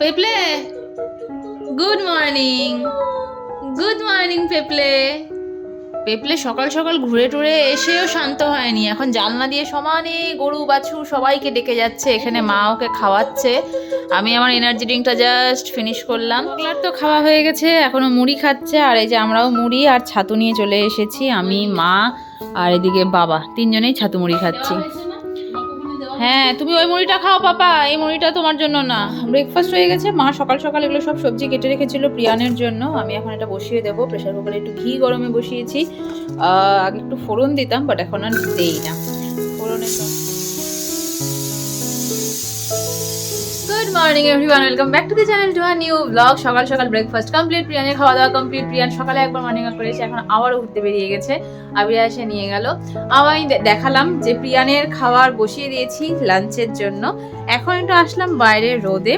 People good morning good morning people people সকাল সকাল ঘুরে টুরে এসেও শান্ত হয়নি। এখন জানলা দিয়ে সমানে গরু, বাছুর সবাইকে ডেকে যাচ্ছে। এখানে মা ওকে খাওয়াচ্ছে। আমি আমার এনার্জি ড্রিঙ্কটা জাস্ট ফিনিশ করলাম। চকলার তো খাওয়া হয়ে গেছে, এখনও মুড়ি খাচ্ছে। আর এই যে আমরাও মুড়ি আর ছাতু নিয়ে চলে এসেছি। আমি, মা আর এদিকে বাবা। তিনজনেই ছাতু মুড়ি খাচ্ছি। হ্যাঁ তুমি ওই মুড়িটা খাও, পাপা। এই মুড়িটা তোমার জন্য না। ব্রেকফাস্ট হয়ে গেছে। মা সকাল সকাল এগুলো সব সবজি কেটে রেখেছিল প্রিয়ানের জন্য। আমি এখন এটা বসিয়ে দেবো। প্রেশার কুকারে একটু ঘি গরমে বসিয়েছি। আগে একটু ফোড়ন দিতাম বাট এখন আর দেই না। ফোড়নে morning everyone welcome back to the channel to new vlog সকাল সকাল ব্রেকফাস্ট কমপ্লিট প্রিয়ানের খাওয়া দাওয়া কমপ্লিট প্রিয়ান সকালে একবার মর্নিং ওয়াক করেছে, এখন আবারও ঘুরতে বেরিয়ে গেছে। আবির এসে নিয়ে গেল। আমি দেখালাম যে প্রিয়ানের খাবার বসিয়ে দিয়েছি লাঞ্চের জন্য। এখন একটু আসলাম বাইরে রোদে।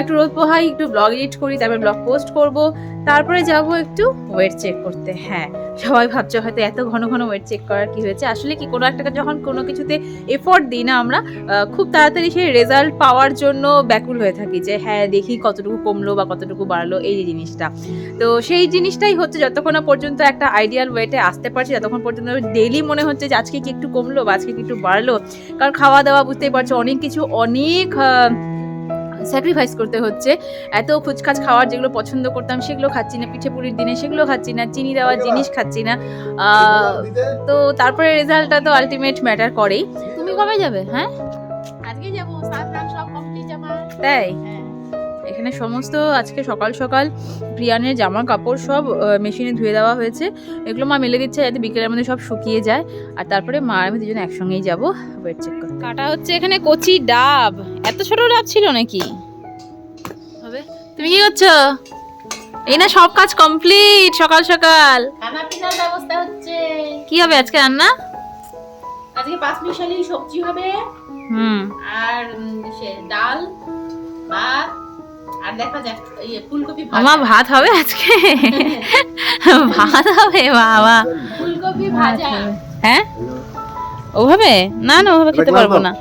একটু রোদ পোহাই, একটু ব্লগ এডিট করি, তারপর ব্লগ পোস্ট করব। তারপরে যাব একটু ওয়েট চেক করতে। হ্যাঁ সবাই ভাবছে হয়তো এত ঘন ঘন ওয়েট চেক করার কি হয়েছে। আসলে কি কোনো একটা যখন কোনো কিছুতে এফোর্ট দিই না আমরা খুব তাড়াতাড়ি সেই রেজাল্ট পাওয়ার জন্য ব্যাকুল হয়ে থাকি যে হ্যাঁ দেখি কতটুকু কমলো বা কতটুকু বাড়লো এই জিনিসটা। তো সেই জিনিসটাই হচ্ছে যতক্ষণ পর্যন্ত একটা আইডিয়াল ওয়েটে আসতে পারছি, ততক্ষণ পর্যন্ত ডেইলি মনে হচ্ছে যে, আজকে কি একটু কমলো বা আজকে কি একটু বাড়লো। কারণ খাওয়া দাওয়া বুঝতেই পারছ, অনেক কিছু, অনেক স্যাক্রিফাইস করতে হচ্ছে। এত ফুচকাচ খাওয়ার যেগুলো পছন্দ করতাম সেগুলো খাচ্ছি না। পিঠে পুলির দিনে সেগুলো খাচ্ছি না। চিনি দেওয়া জিনিস খাচ্ছি। না। তো তারপরে রেজাল্টটা তো আলটিমেট ম্যাটার করেই। তুমি কবে যাবে? হ্যাঁ? আজকে যাব। সব কমপ্লিট আমার। তাই? হ্যাঁ। এখানে সমস্ত আজকে সকাল সকাল প্রিয়ানের জামা কাপড় সব মেশিনে ধুয়ে দেওয়া হয়েছে। এগুলো মা মেলে দিচ্ছে যাতে বিকেলের মধ্যে সব শুকিয়ে যায়। আর তারপরে মা আমি দুজন একসঙ্গেই যাব। ওয়েট চেক করতে। কাটা হচ্ছে এখানে কচি ডাব। এত ছোট ডাব ছিল নাকি? হবে। তুমি কি করছ? এই না সব কাজ কমপ্লিট সকাল সকাল। খানা পিনার ব্যবস্থা হচ্ছে। কি হবে আজকে রান্না? আজকে পাঁচ মিশালি সবজি হবে। হুম। আর সে ডাল ভাত আর দেখা যাক ইয়ে ফুলকপি আমার ভাত হবে আজকে? ভাত হবে বাবা। ফুলকপি ভাজা। হ্যাঁ? ওভাবে? না না ওভাবে খেতে পারব না।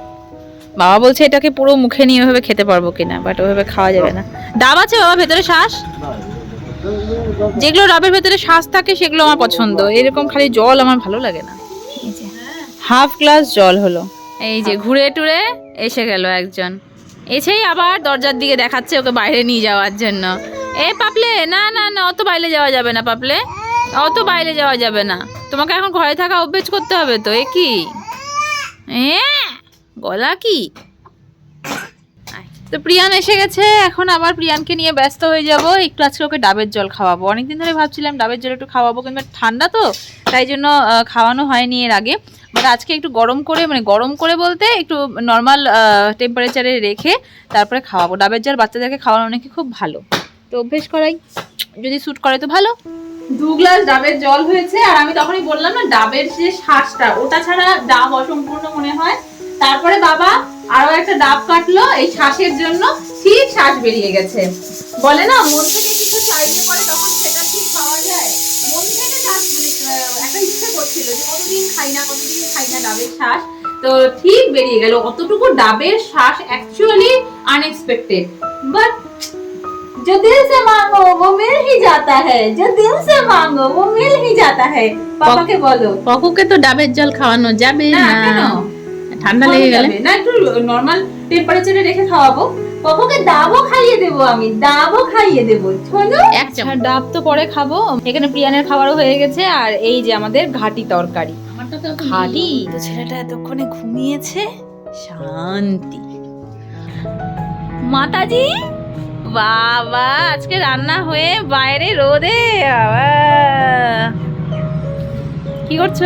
বাবা বলছে এটাকে পুরো মুখে নিয়ে ওভাবে খেতে পারব কিনা বাট ওভাবে খাওয়া যাবে না। ডাব আছে বাবা ভেতরে শ্বাস যেগুলো ডাবের ভেতরে শ্বাস থাকে সেগুলো আমার পছন্দ। এরকম খালি জল আমার ভালো লাগে না। হাফ গ্লাস জল হলো। এই যে ঘুরে টুরে এসে গেল একজন। এসেই আবার দরজার দিকে দেখাচ্ছে ওকে বাইরে নিয়ে যাওয়ার জন্য। এ পাপলে, না না না, অত বাইরে যাওয়া যাবে না পাপলে। অত বাইরে যাওয়া যাবে না। তোমাকে এখন ঘরে থাকা অভ্যেস করতে হবে তো, এ কি? এ? গলা কি। তো প্রিয়ান এসে গেছে, এখন আবার প্রিয়ানকে নিয়ে ব্যস্ত হয়ে যাব। একটু আজকে ওকে ডাবের জল খাওয়াবো। অনেকদিন ধরে ভাবছিলাম ডাবের জল একটু খাওয়াবো, কিন্তু ঠান্ডা তো, তাই জন্য খাওয়ানো হয়নি এর আগে। বাট আজকে একটু গরম করে মানে গরম করে বলতে একটু নর্মাল টেম্পারেচারে রেখে তারপরে খাওয়াবো। ডাবের জল বাচ্চাদেরকে খাওয়ানো নাকি খুব ভালো। তো অভ্যেস করাই। যদি স্যুট করে তো ভালো। দু গ্লাস ডাবের জল হয়েছে, আর আমি তখনই বললাম না, ডাবের যে শ্বাসটা, ওটা ছাড়া ডাব অসম্পূর্ণ মনে হয়। তারপরে বাবা আরো একটা ডাব কাটলো এই শ্বাসের জন্য ঠিক শ্বাস বেরিয়ে গেছে বলে না মন থেকে কিছু চাইলে পরে তখন সেটা ঠিক পাওয়া যায় মন থেকে শ্বাস মানে আহ, একটা ইচ্ছে করছিল যে কতদিন খাই না কতদিন খাই না ডাবের শ্বাস তো ঠিক বেরিয়ে গেল অতটুকু ডাবের শ্বাস অ্যাকচুয়ালি আনএক্সপেক্টেড বাট जो दिल से मांगो वो मिल ही जाता है जो दिल से मांगो वो मिल ही जाता है পাপাকে বলো পকুকে তো ডাবের জল খাওয়ানো যাবে না না কেন ঠান্ডা লেগে গেলে? না একটু নরমাল টেম্পারেচারে রেখে খাওয়াবো। পাপাকে ডাবও খাইয়ে দেবো আমি ডাবও খাইয়ে দেবো শোনো। এক চামচ। আচ্ছা, ডাব তো পরে খাব। এখানে প্রিয়ানের খাবারও হয়ে গেছে আর এই যে আমাদের ঘাটি তরকারি। আমারটা তো ছেলেটা এতক্ষণে ঘুমিয়েছে? শান্তি। মাতাজি? বাবা আজকে রান্না হয়ে বাইরে রোদে বাবা। কি করছ?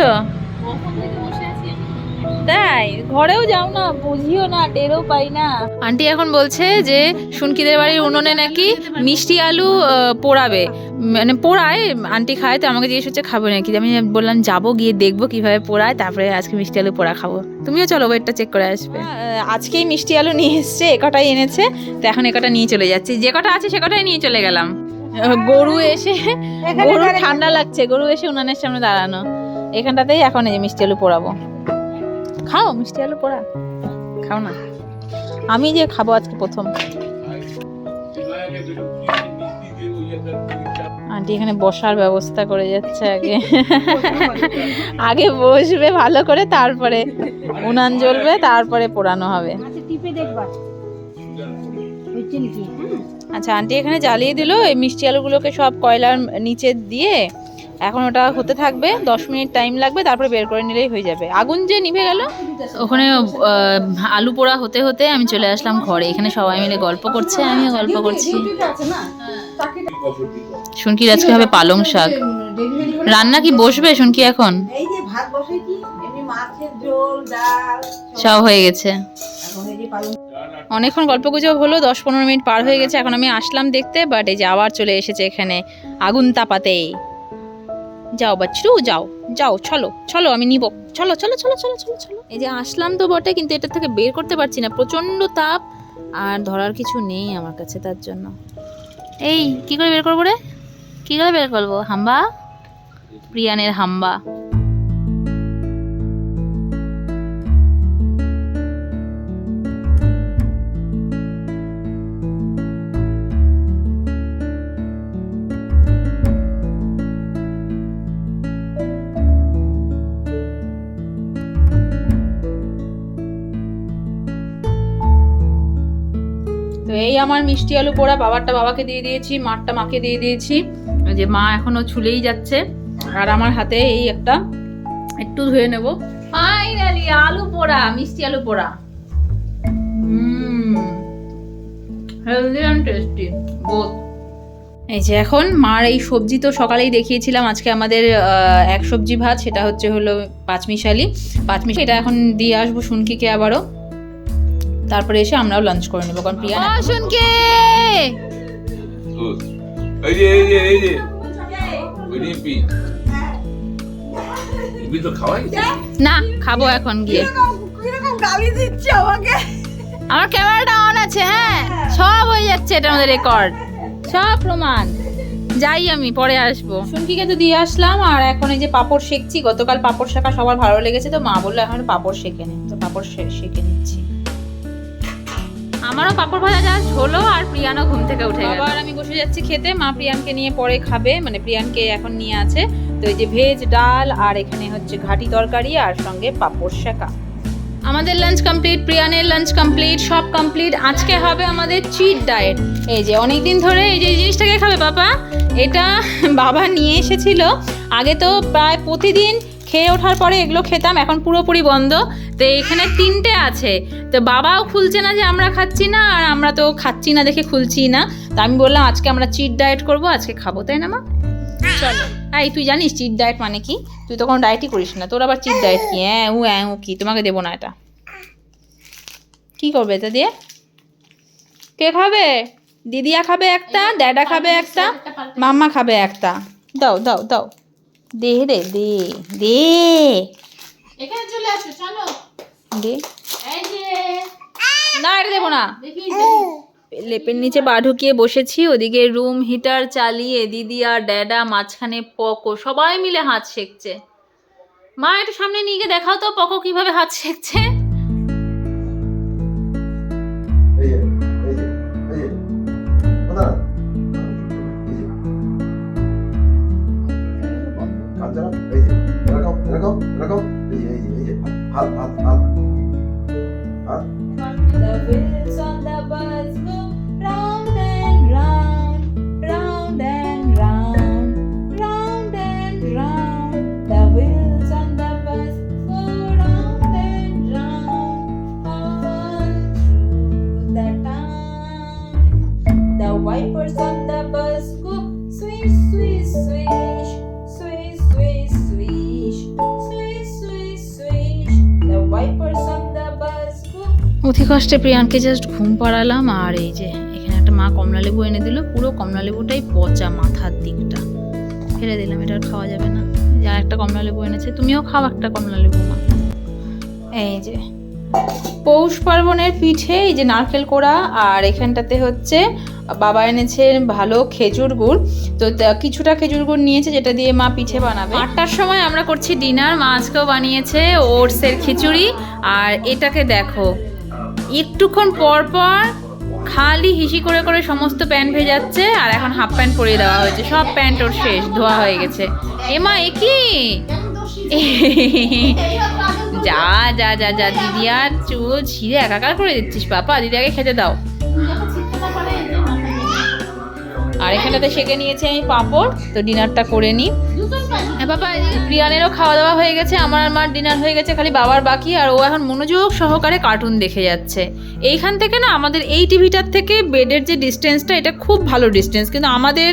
তাই ঘরেও যাও না বুঝিও না টেরও পাই না। আন্টি এখন বলছে যে সুনকিদের বাড়ির উনুনে নাকি মিষ্টি আলু পোড়াবে। মানে পোড়ায় আন্টি খায় তো আমাকে জিজ্ঞেস হচ্ছে খাব নাকি? আমি বললাম যাব গিয়ে দেখব কীভাবে পোড়ায় তারপরে আজকে মিষ্টি আলু পোড়া খাব। তুমিও চলো ওয়েটটা চেক করে আসবে। আজকেই মিষ্টি আলু নিয়ে এসছে এ কটাই এনেছে? তো এখন এ কটা নিয়ে চলে যাচ্ছি। যে কটা আছে সে কটাই নিয়ে চলে গেলাম। গরু এসে গরু ঠান্ডা লাগছে গরু এসে উনানের সামনে দাঁড়ানো। এখানটাতেই এখন এই যে মিষ্টি আলু পোড়াবো। খাও মিষ্টি আলু পোড়া। খাও না। আমি যে খাব আজকে প্রথম। আন্টি এখানে বসার ব্যবস্থা করে যাচ্ছে আগে। আগে বসবে ভালো করে তারপরে উনান জ্বলবে তারপরে পোড়ানো হবে। আচ্ছা নাকি আচ্ছা আন্টি এখানে জ্বালিয়ে দিল এই মিষ্টি আলুগুলোকে সব কয়লার নিচে দিয়ে এখন ওটা হতে থাকবে দশ মিনিট টাইম লাগবে তারপরে বের করে নিলেই হয়ে যাবে। আগুন যে নিভে গেল? ওখানে আলু পোড়া হতে হতে আমি চলে আসলাম ঘরে। এখানে সবাই মিলে গল্প করছে আমিও গল্প করছি। শুনকি আজকে হবে পালং শাক। রান্না কি বসবে শুনকি এখন? সব হয়ে গেছে। অনেকক্ষণ গল্প গুজব হলো দশ পনেরো মিনিট পার হয়ে গেছে এখন আমি আসলাম দেখতে বাট এই যে আবার চলে এসেছে এখানে আগুন তাপাতে যাও বাচ্চু যাও যাও, চলো চলো, আমি নিব। চলো চলো চলো চলো চলো চলো। এই যে আসলাম তো বটে, কিন্তু এটা থেকে বের করতে পারছি না। প্রচণ্ড তাপ, আর ধরার কিছু নেই আমার কাছে তার জন্য। এই, কি করে বের করব রে? কি করে বের করব? হাম্বা? প্রিয়ানের হাম্বা। আমার মিষ্টি আলু পোড়া বাবারটা বাবাকে দিয়ে দিয়েছি, মারটা মাকে দিয়ে দিয়েছি। যে মা এখনও ছুলেই যাচ্ছে। আর আমার হাতে এই একটা, একটু ধুয়ে নেব। ফাইনালি আলু পোড়া, মিষ্টি আলু পোড়া। হেলদি অ্যান্ড টেস্টি বোথ এই যে এখন মার এই সবজি তো সকালেই দেখিয়েছিলাম, আজকে আমাদের এক সবজি ভাত, সেটা হচ্ছে হলো পাঁচমিশালি। পাঁচমিশালি এটা এখন দিয়ে আসব শুনকিকে আবারও। তারপরে এসে আমরাও লাঞ্চ করে নেব কারণ প্রিয়া শুনকে এই যে এই যে এই যে। রিপি রিপি তো খাওয়াই না? খাব এখন গিয়ে। কীরকম গালি দিচ্ছে আমাকে আমার ক্যামেরাটা অন আছে হ্যাঁ? সব হয়ে যাচ্ছে এটা আমাদের রেকর্ড সব প্রমাণ। যাই আমি পরে আসব। শুনকিকে তো দিয়ে আসলাম আর এখন এই যে পাপড় শেখছি গতকাল পাপড় শেখা সবার ভালো লেগেছে তো মা বলল এখন পাপড় শেখে নে। তো পাপড় শেখে নিচ্ছি। আমারও পাপড় ভাজা জাস্ট হলো আর প্রিয়ানও ঘুম থেকে উঠে গেল। আবার আমি বসে যাচ্ছি খেতে, মা প্রিয়ানকে নিয়ে পরে খাবে মানে প্রিয়ানকে এখন নিয়ে আছে। তো এই যে ভেজ ডাল আর এখানে হচ্ছে ঘাটি তরকারি আর সঙ্গে পাপড় শেখা। আমাদের লাঞ্চ কমপ্লিট প্রিয়ানের লাঞ্চ কমপ্লিট সব কমপ্লিট আজকে হবে আমাদের চিট ডায়েট এই যে অনেক দিন ধরে এই যে জিনিসটাকে খাবে, বাবা, এটা বাবা নিয়ে এসেছিল। আগে তো প্রায় প্রতিদিন খেয়ে ওঠার পরে এগুলো খেতাম এখন পুরোপুরি বন্ধ। তো এখানে তিনটে আছে। তো বাবাও খুলছে না যে আমরা খাচ্ছি না আর আমরা তো খাচ্ছি না দেখে খুলছি না। তো আমি বললাম আজকে আমরা চিট ডায়েট করব আজকে খাব তাই না মা? চলো। এই তুই জানিস চিট ডায়েট মানে কি? তুই তো কোনো ডায়েটই করিস না তোর আবার চিট ডায়েট কি? হ্যাঁ উ হ্যাঁ উ কি? তোমাকে দেবো না এটা। কি করবে এটা দিয়ে? কে খাবে? দিদিয়া খাবে একটা ড্যাডা খাবে একটা মাম্মা খাবে একটা। দাও দাও দাও। দে রে দে দে। এখানে চলে আসো চলো। দে। এই যে না এটা দেবো না। লেপের নিচে পা ঢুকিয়ে বসেছি ওদিকে রুম হিটার চালিয়ে দিদি আর ড্যাডা মাঝখানে পকো সবাই মিলে হাত শেখছে মা একটু সামনে নিয়ে গিয়ে দেখাও তো পকো কীভাবে হাত শেখছে এরকম এরকম এই যে এই যে হাত হাত হাত অতি কষ্টে প্রিয়ানকে জাস্ট ঘুম পাড়ালাম আর এই যে এখানে একটা মা কমলা লেবু এনে দিল। পুরো কমলা লেবুটাই পচা মাথার দিকটা। ফেলে দিলাম, এটা আর খাওয়া যাবে না। যে একটা কমলা লেবু এনেছে, তুমিও খাও একটা কমলা লেবু মা। এই যে পৌষ পার্বণের পিঠে এই যে নারকেল কোড়া, আর এখানটাতে হচ্ছে বাবা এনেছে ভালো খেজুর গুড়। তো তা- কিছুটা খেজুর গুড় নিয়েছে, যেটা দিয়ে মা পিঠে বানাবে। আটটার সময় আমরা করছি ডিনার, মা আজকেও বানিয়েছে ওটসের খিচুড়ি। আর এটাকে দেখো একটুক্ষণ পর পর খালি হিসি করে করে সমস্ত প্যান্ট ভেজাচ্ছে আর এখন হাফ প্যান্ট পরিয়ে দেওয়া হয়েছে। সব প্যান্ট ওর শেষ, ধোয়া হয়ে গেছে। এমা, এ কি? যা যা যা যা, দিদি আর চুল ছিঁড়ে একাকার করে দিচ্ছিস পাপা দিদিকে খেতে দাও। আর এখানটাতে সেকে নিয়েছি আমি পাঁপড়, তো ডিনারটা করে নিই বাবা এদিকে প্রিয়ানেরও খাওয়া দাওয়া হয়ে গেছে, আমার আর মার ডিনার হয়ে গেছে, খালি বাবার বাকি, আর ও এখন মনোযোগ সহকারে কার্টুন দেখে যাচ্ছে। এইখান থেকে না, আমাদের এই টিভিটার থেকে বেডের যে ডিস্টেন্সটা এটা খুব ভালো ডিস্টেন্স কিন্তু আমাদের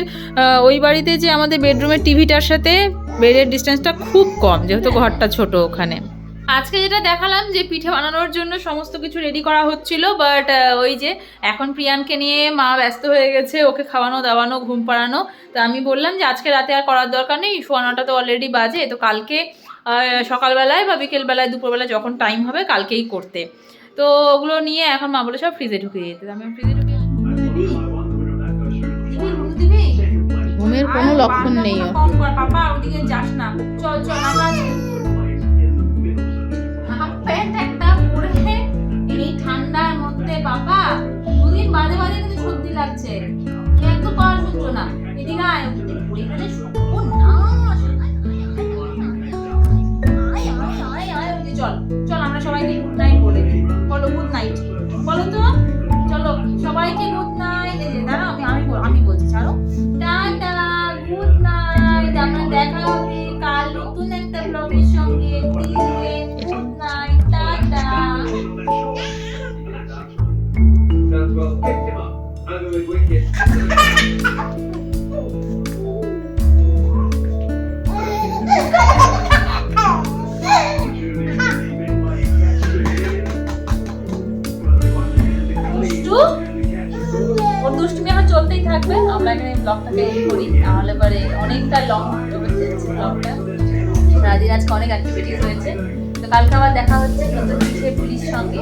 ওই বাড়িতে যে আমাদের বেডরুমের টিভিটার সাথে বেডের ডিস্টেন্সটা খুব কম, যেহেতু ঘরটা ছোট ওখানে। আজকে যেটা দেখালাম যে পিঠে বানানোর জন্য সমস্ত কিছু রেডি করা হচ্ছিল বাট ওই যে এখন প্রিয়ানকে নিয়ে মা ব্যস্ত হয়ে গেছে ওকে খাওয়ানো দাওয়ানো ঘুম পাড়ানো। তো আমি বললাম যে আজকে রাতে আর করার দরকার নেই শোয়ানোটা তো অলরেডি বাজে তো কালকে সকালবেলায় বা বিকেলবেলায় দুপুরবেলায় যখন টাইম হবে কালকেই করতে। তো ওগুলো নিয়ে এখন মা বলে সব ফ্রিজে ঢুকিয়ে দিতে। আমি ফ্রিজে ঢুকিয়ে ঘুমের কোনো লক্ষণ নেই এই করি। তাহলে পরে অনেকটা লং যাচ্ছে ব্লগটা সারাদিন আজকে অনেক অ্যাক্টিভিটিস হয়েছে তো কালকে আবার দেখা হচ্ছে নতুন কিছু পুলিশ সঙ্গে।